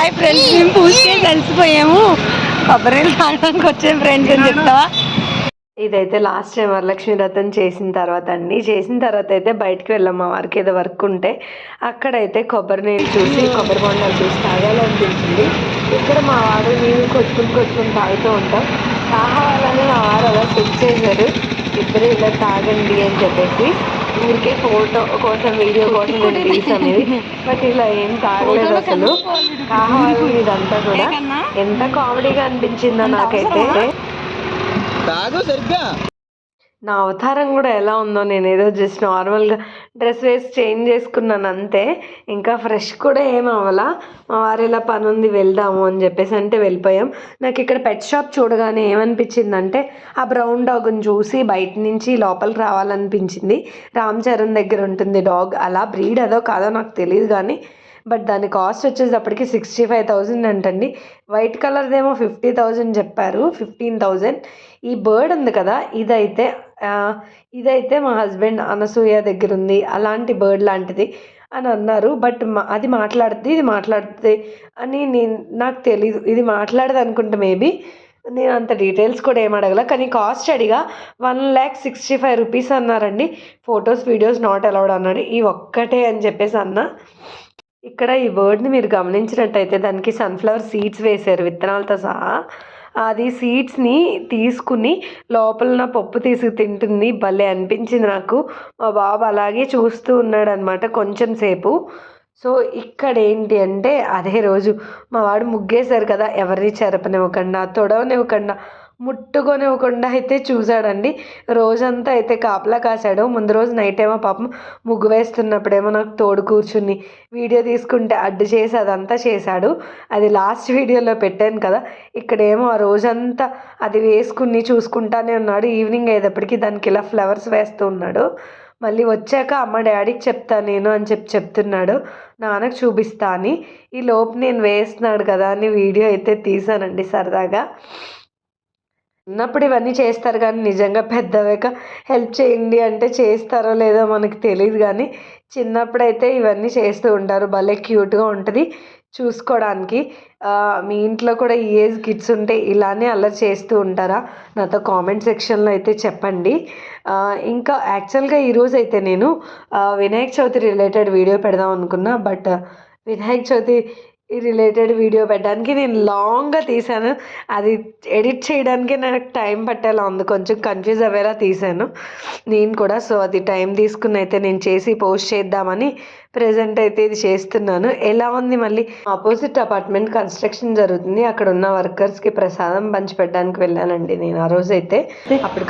Hi friends మేము పూజకే కలిసిపోయాము. కొబ్బరి తాగడానికి వచ్చే ఫ్రెండ్స్ అని చెప్తావా? ఇదైతే లాస్ట్ టైం వరలక్ష్మి వ్రతం చేసిన తర్వాత అండి. చేసిన తర్వాత అయితే బయటికి వెళ్ళాం. మా వారికి ఏదో వర్క్ ఉంటే అక్కడైతే కొబ్బరి నీళ్ళు చూసి కొబ్బరి బొండాలు చూసి తాగాలనిపించింది. ఇక్కడ మా వారు నీళ్ళు కొట్టుకుని కొట్టుకుని తాగుతూ ఉంటాం తాగాలని మా వారు అలా సెట్ చేశారు. ఇద్దరు ఇలా తాగండి అని చెప్పేసి ఊరికే ఫోటో కోసం వీడియో కోసం నేను తీసాను ఇది బట్ ఇలా ఏం తాగలేదు అసలు. కావాలి ఇదంతా కూడా. ఎంత కామెడీగా అనిపించిందో నాకైతే. నా అవతారం కూడా ఎలా ఉందో నేను ఏదో జస్ట్ నార్మల్గా డ్రెస్ వేసి చేంజ్ చేసుకున్నాను అంతే. ఇంకా ఫ్రెష్ కూడా ఏం అవ్వాలా. మా వారు ఇలా పని ఉంది వెళ్దాము అని చెప్పేసి అంటే వెళ్ళిపోయాం. నాకు ఇక్కడ పెట్ షాప్ చూడగానే ఏమనిపించిందంటే ఆ బ్రౌన్ డాగ్ని చూసి బయట నుంచి లోపలికి రావాలనిపించింది. రామ్ చరణ్ దగ్గర ఉంటుంది డాగ్ అలా బ్రీడ్ అదో కాదో నాకు తెలియదు కానీ బట్ దాని కాస్ట్ వచ్చేటప్పటికి సిక్స్టీ ఫైవ్ థౌజండ్ అంటండి. వైట్ కలర్దేమో ఫిఫ్టీ థౌజండ్ చెప్పారు ఫిఫ్టీన్ థౌజండ్ ఈ బర్డ్ ఉంది కదా ఇదైతే ఇదైతే మా హస్బెండ్ అనసూయ దగ్గర ఉంది అలాంటి బర్డ్ లాంటిది అని అన్నారు. బట్ అది మాట్లాడుతుంది ఇది మాట్లాడుతుంది అని నేను నాకు తెలీదు. ఇది మాట్లాడదు అనుకుంటా మేబీ నేను అంత డీటెయిల్స్ కూడా ఏం అడగల. కానీ కాస్ట్ అడిగా one lakh sixty five rupees అన్నారండి. ఫొటోస్ వీడియోస్ నాట్ అలౌడ్ అన్నాడు. ఈ ఒక్కటే అని చెప్పేసి అన్న. ఇక్కడ ఈ వర్డ్ని మీరు గమనించినట్టయితే దానికి సన్ఫ్లవర్ సీడ్స్ వేశారు విత్తనాలతో సహా. అది సీడ్స్ని తీసుకుని లోపల నా పప్పు తీసుకు తింటుంది. భలే అనిపించింది నాకు. మా బాబు అలాగే చూస్తూ ఉన్నాడు అనమాట కొంచెం సేపు. సో ఇక్కడ ఏంటి అంటే అదే రోజు మా వాడు ముగ్గేశారు కదా ఎవరిని చెరపనివ్వకుండా తొడవనివ్వకుండా. ముట్టుకొనివ్వకుండా అయితే చూశాడండి. రోజంతా అయితే కాపలా కాశాడు. ముందు రోజు నైట్ ఏమో పాపం ముగ్గు వేస్తున్నప్పుడేమో నాకు తోడు కూర్చుని వీడియో తీసుకుంటే అడ్డు చేసి అదంతా చేశాడు. అది లాస్ట్ వీడియోలో పెట్టాను కదా. ఇక్కడేమో ఆ రోజంతా అది వేసుకుని చూసుకుంటానే ఉన్నాడు. ఈవినింగ్ అయ్యేటప్పటికి దానికి ఇలా ఫ్లవర్స్ వేస్తూ ఉన్నాడు. మళ్ళీ వచ్చాక అమ్మ డాడీకి చెప్తా నేను అని చెప్పి చెప్తున్నాడు. నాన్నకు చూపిస్తా అని. ఈ లోపు నేను వేస్తున్నాడు కదా అని వీడియో అయితే తీసానండి సరదాగా. ఉన్నప్పుడు ఇవన్నీ చేస్తారు కానీ నిజంగా పెద్దవాక హెల్ప్ చేయండి అంటే చేస్తారో లేదో మనకు తెలియదు కానీ చిన్నప్పుడైతే ఇవన్నీ చేస్తూ ఉంటారు. భలే క్యూట్గా ఉంటుంది చూసుకోవడానికి. మీ ఇంట్లో కూడా ఈ ఏజ్ కిడ్స్ ఉంటే ఇలానే అల్లరి చేస్తూ ఉంటారా? నాతో కామెంట్ సెక్షన్లో అయితే చెప్పండి. ఇంకా యాక్చువల్గా ఈరోజు అయితే నేను వినాయక చవితి రిలేటెడ్ వీడియో పెడదాం అనుకున్నా బట్ వినాయక చవితి ఈ రిలేటెడ్ వీడియో పెట్టడానికి నేను లాంగ్గా తీశాను అది ఎడిట్ చేయడానికి నాకు టైం పట్టేలా ఉంది. కొంచెం కన్ఫ్యూజ్ అయ్యేలా తీశాను నేను కూడా సో అది టైం తీసుకుని అయితే నేను చేసి పోస్ట్ చేద్దామని ప్రజెంట్ అయితే ఇది చేస్తున్నాను. ఎలా ఉంది మళ్ళీ? ఆపోజిట్ అపార్ట్మెంట్ కన్స్ట్రక్షన్ జరుగుతుంది. అక్కడ ఉన్న వర్కర్స్కి ప్రసాదం పంచిపెట్టడానికి వెళ్ళానండి నేను ఆ రోజు అయితే. అప్పుడు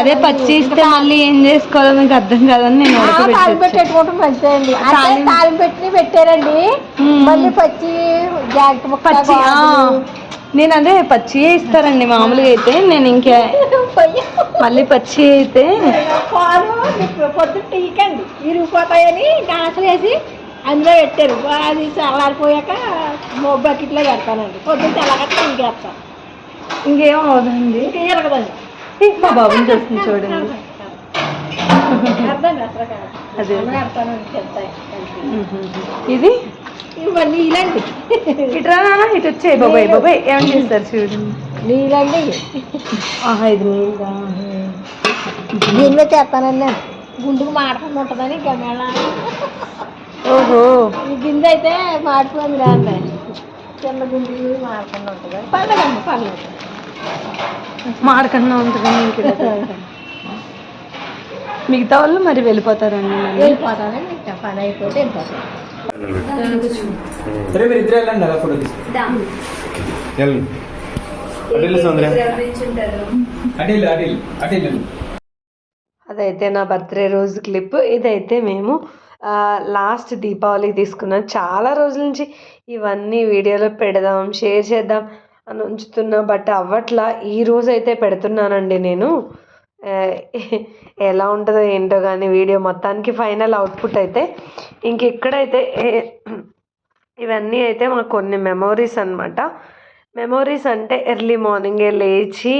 అదే పచ్చి ఇస్తే మళ్ళీ ఏం చేసుకోవాలో మీకు అర్థం కాదని నేను మంచిదండి తాలింపు- తాలింపు. పెట్టి పెట్టారండి. మళ్ళీ పచ్చి ఆ, నేను అదే పచ్చి ఇస్తారండి మామూలుగా అయితే? నేను ఇంకా మళ్ళీ పచ్చి అయితే. పొద్దున్న టీకండి. ఇరిగిపోతాయని గ్లాసులు వేసి అందులో పెట్టారు. అది చల్లారిపోయాక మో బకెట్లో పెడతానండి. పొద్దున్న తెల్లగట్ట ఇంకేస్తాను ఇంకేం అవదండి? ఇంకా ఇరగదండి. మా బాబుని చూస్తుంది చూడండి. అర్థం అసలు కాదు. అదే. ఇది? ఇవన్నీ ఇలాంటి. ఇటు రా నాన్న, ఇటు వచ్చాయి బాబాయ్ బాబాయ్. ఏం చేస్తారు చూడండి నీళ్ళండి ఆహా ఇది నీళ్ళా దీనిలో చేస్తానండి నేను. గుండుకు మాడకుండా ఉంటుందని ఇంకా మేళ ఓహో. ఈ గింజ అయితే మాడిపోయింది రాండి చిన్న గుండు మాడకుండా ఉంటుంది. పర్లేదండి పర్లేదు. మాడకన్నా ఉంటుందని ఇంక మిగతా వాళ్ళు మరి వెళ్ళిపోతారండి ఇంకా పని అయిపోతే వెళ్ళిపోతాను సరే మీరు ఇద్దరు వెళ్ళండి అలా ఫోటో తీసుకుంటాం అడిల్ సౌందర్య. అడిల్ అడిల్ అడిల్ అదైతే నా బర్త్డే రోజు క్లిప్. ఇదైతే మేము లాస్ట్ దీపావళికి తీసుకున్నాం. చాలా రోజుల నుంచి ఇవన్నీ వీడియోలో పెడదాం షేర్ చేద్దాం అని ఉంచుతున్నా. బట్ అవ్వట్లా. ఈ రోజు అయితే పెడుతున్నానండి నేను. ఎలా ఉంటుందో ఏంటో కానీ వీడియో మొత్తానికి ఫైనల్ అవుట్పుట్ అయితే ఇంక ఇక్కడైతే ఇవన్నీ అయితే మాకు కొన్ని మెమోరీస్ అన్నమాట. మెమోరీస్ అంటే ఎర్లీ మార్నింగే లేచి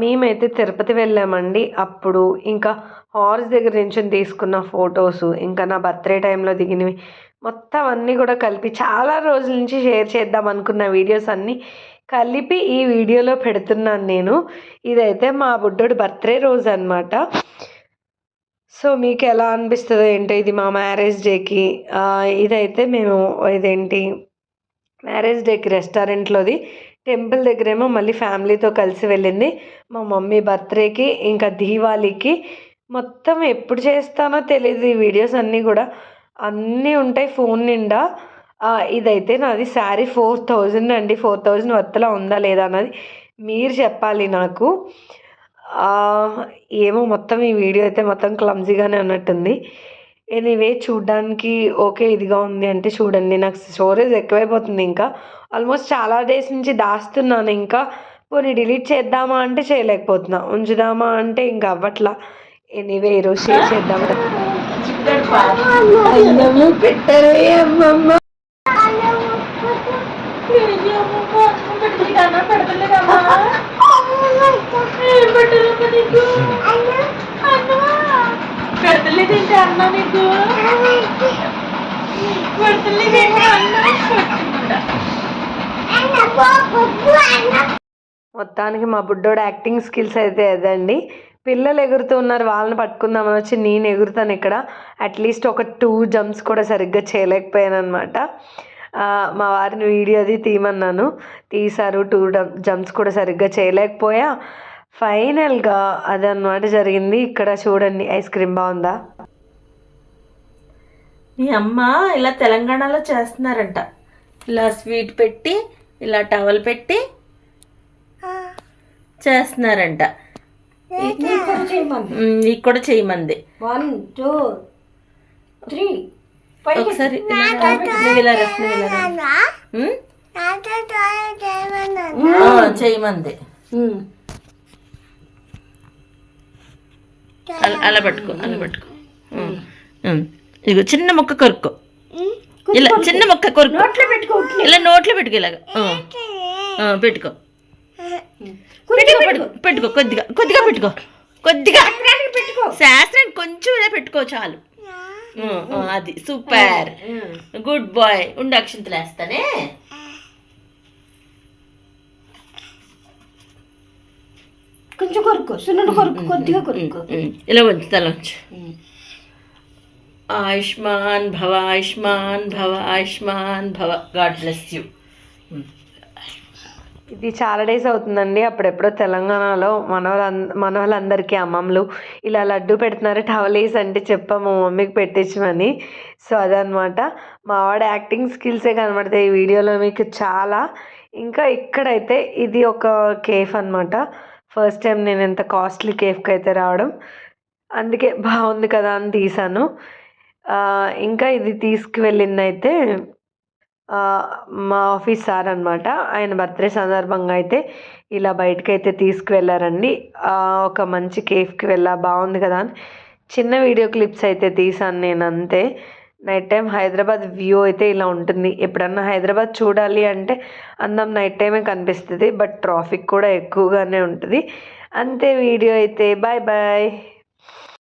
మేమైతే తిరుపతి వెళ్ళామండి. అప్పుడు ఇంకా హార్స్ దగ్గర నుంచి తీసుకున్న ఫొటోస్ ఇంకా నా బర్త్డే టైంలో దిగినవి. మొత్తం అన్నీ కూడా కలిపి చాలా రోజుల నుంచి షేర్ చేద్దాం అనుకున్న వీడియోస్ అన్నీ కలిపి ఈ వీడియోలో పెడుతున్నాను నేను. ఇదైతే మా బుడ్డోడు బర్త్డే రోజు అనమాట సో మీకు ఎలా అనిపిస్తుందో ఏంటో ఇది మా మ్యారేజ్ డేకి. ఇదైతే మేము ఇదేంటి మ్యారేజ్ డేకి రెస్టారెంట్లోది. టెంపుల్ దగ్గరేమో మళ్ళీ ఫ్యామిలీతో కలిసి వెళ్ళింది. మా మమ్మీ బర్త్డేకి ఇంకా దీవాళీకి. మొత్తం ఎప్పుడు చేస్తానో తెలియదు ఈ వీడియోస్ అన్నీ కూడా. అన్నీ ఉంటాయి ఫోన్ నిండా. ఇదైతే నాది శారీ ఫోర్ థౌజండ్ అండి. ఫోర్ థౌజండ్ వత్తలా ఉందా లేదా అన్నది మీరు చెప్పాలి నాకు. ఏమో మొత్తం ఈ వీడియో అయితే మొత్తం క్లమ్జీగానే ఉన్నట్టుంది. ఎనీవే చూడడానికి ఓకే ఇదిగా ఉంది అంటే చూడండి. నాకు స్టోరేజ్ ఎక్కువైపోతుంది ఇంకా. ఆల్మోస్ట్ చాలా డేస్ నుంచి దాస్తున్నాను ఇంకా. పోనీ డిలీట్ చేద్దామా అంటే చేయలేకపోతున్నా. ఉంచుదామా అంటే ఇంకా అవ్వట్లా. ఎనీవే ఈరోజు షేర్ చేద్దాం పెట్టరే అమ్మమ్మ. పెడతలేదేంటి అన్న నీకు పెడతలేదేంటి అన్న మొత్తానికి మా బుడ్డోడు యాక్టింగ్ స్కిల్స్ అయితే అదండి. పిల్లలు ఎగురుతూ ఉన్నారు వాళ్ళని పట్టుకుందామని వచ్చి నేను ఎగురుతాను ఇక్కడ. అట్లీస్ట్ ఒక టూ జంప్స్ కూడా సరిగ్గా చేయలేకపోయాను అనమాట మా వారిని వీడియో అది తీయమన్నాను. తీశారు టూ జంప్స్ కూడా సరిగ్గా చేయలేకపోయా. ఫైనల్గా అదనమాట జరిగింది. ఇక్కడ చూడండి ఐస్ క్రీమ్ బాగుందా? మీ అమ్మ ఇలా తెలంగాణలో చేస్తున్నారంట. ఇలా స్వీట్ పెట్టి ఇలా టవల్ పెట్టి చేస్తున్నారంట. ఉమ్, నీకు కూడా చేయమంది. One two three. ఒకసారి చేయమంది. అలా పట్టుకో అలా పట్టుకో. ఇదిగో చిన్న మొక్క కొరుక్కో. ఇలా చిన్న మొక్క కొరుక్కో ఇలా నోట్లో పెట్టుకో ఇలాగా. పెట్టుకో. పెట్టుకో పెట్టుకో. కొద్దిగా కొద్దిగా పెట్టుకో. కొద్దిగా. శాస్త్రానికి కొంచెం ఇలా పెట్టుకో చాలు. అది. సూపర్. Good boy. ఉండి అక్షంతలు వేస్తానే. కొంచెం కొరుకు. సున్నుండు కొరుకు. కొద్దిగా కొరుకు. ఇలా ఉంచు తల ఉంచు ఆయుష్మాన్ భవ ఆయుష్మాన్ భవ ఆయుష్మాన్ భవ. God bless you. ఇది చాలా డేస్ అవుతుందండి. అప్పుడెప్పుడో తెలంగాణలో మన వాళ్ళ అమ్మమ్మలు ఇలా లడ్డు పెడుతున్నారు టవలేస్ అంటే చెప్పాము మా మమ్మీకి పెట్టించమని. సో అదనమాట. మా వాడు యాక్టింగ్ స్కిల్సే కనబడతాయి ఈ వీడియోలో మీకు చాలా. ఇంకా ఇక్కడైతే ఇది ఒక కేఫ్ అనమాట ఫస్ట్ టైం నేను ఎంత కాస్ట్లీ కేఫ్కి అయితే రావడం. అందుకే బాగుంది కదా అని తీసాను. ఇంకా ఇది తీసుకువెళ్ళింది అయితే మా ఆఫీస్ సార్ అనమాట ఆయన బర్త్డే సందర్భంగా అయితే ఇలా బయటకు అయితే తీసుకువెళ్ళారండి ఒక మంచి కేఫ్కి వెళ్ళా బాగుంది కదా అని. చిన్న వీడియో క్లిప్స్ అయితే తీసాను నేను అంతే. నైట్ టైం హైదరాబాద్ వ్యూ అయితే ఇలా ఉంటుంది. ఎప్పుడన్నా హైదరాబాద్ చూడాలి అంటే అందం నైట్ టైమే కనిపిస్తుంది బట్ ట్రాఫిక్ కూడా ఎక్కువగానే ఉంటుంది. అంతే వీడియో అయితే. Bye bye.